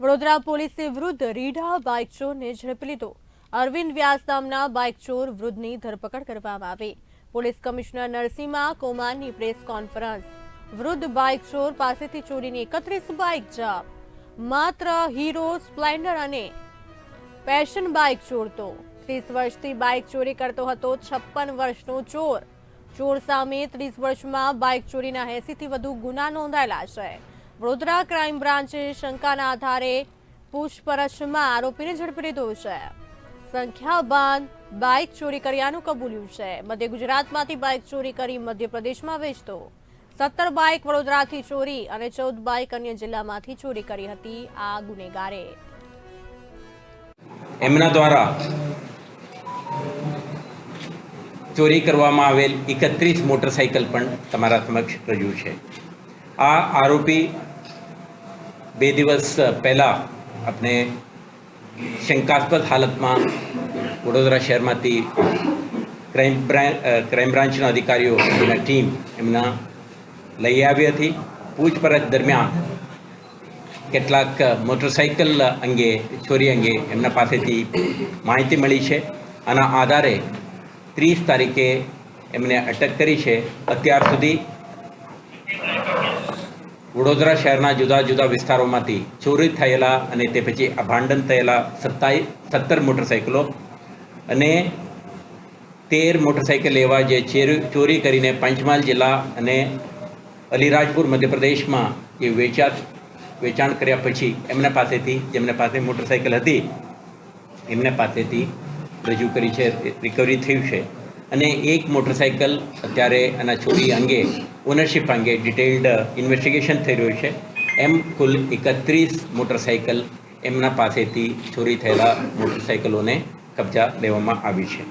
વડોદરા પોલીસે વૃદ્ધ રીઢા બાઇક ચોરને ઝડપી લીધો. અરવિંદ વ્યાસ નામના બાઇક ચોર વૃદ્ધની ધરપકડ કરવામાં આવી. પોલીસ કમિશનર નરસિંહા કોમાની પ્રેસ કોન્ફરન્સ. વૃદ્ધ બાઇક ચોર પાસેથી ચોરીની એકત્રીસ બાઇક જપ્ત માત્ર હીરો, સ્પ્લેન્ડર અને પેશન બાઇક ચોરતો. ત્રીસ વર્ષથી બાઇક ચોરી કરતો હતો, છપ્પન વર્ષનો ચોર. ચોર સામે ત્રીસ વર્ષમાં બાઇક ચોરીના એસીથી વધુ ગુના નોંધાયેલા છે. વડોદરા ક્રાઇમ બ્રાન્ચે શંકાના આધારે પૂછપરછમાં આરોપીને ઝડપી લીધો છે. સંખ્યાબાન બાઇક ચોરી કર્યાનું કબૂલ્યું છે. મધ્ય ગુજરાતમાંથી બાઇક ચોરી કરી મધ્યપ્રદેશમાં વેચતો. સત્તર બાઇક વડોદરાથી ચોરી અને ચૌદ બાઇક અન્ય જિલ્લામાંથી ચોરી કરી હતી આ ગુનેગારે. એમના દ્વારા ચોરી કરવામાં આવેલ એકત્રીસ મોટરસાઇકલ પણ તમારા સમક્ષ રજૂ છે. આ આરોપી બે દિવસ પહેલાં આપણે શંકાસ્પદ હાલતમાં વડોદરા શહેરમાંથી ક્રાઇમ ક્રાઇમ બ્રાન્ચના અધિકારીઓ એમના ટીમ એમના લઈ આવી હતી. પૂછપરછ દરમિયાન કેટલાક મોટરસાઇકલ અંગે, ચોરી અંગે એમના પાસેથી માહિતી મળી છે. આના આધારે ત્રીસ તારીખે એમને અટક કરી છે. અત્યાર સુધી વડોદરા શહેરના જુદા જુદા વિસ્તારોમાંથી ચોરી થયેલા અને તે પછી અભાંડન થયેલા સત્તાઈ સત્તર મોટરસાઇકલો અને તેર મોટરસાઇકલ એવા જે ચેર- કરીને પંચમહાલ જિલ્લા અને અલીરાજપુર મધ્યપ્રદેશમાં જે વેચા વેચાણ કર્યા પછી એમના પાસેથી જેમને પાસે મોટરસાઇકલ હતી, એમને પાસેથી રજૂ કરી છે રિકવરી થયું છે. અને એક મોટરસાઇકલ અત્યારે આના ચોરી અંગે ઓનરશિપ અંગે ડિટેલ્ડ ઇન્વેસ્ટિગેશન થઈ રહ્યું છે. એમ કુલ એકત્રીસ મોટરસાઇકલ એમના પાસેથી ચોરી થયેલા મોટરસાઇકલોને કબજા લેવામાં આવી છે.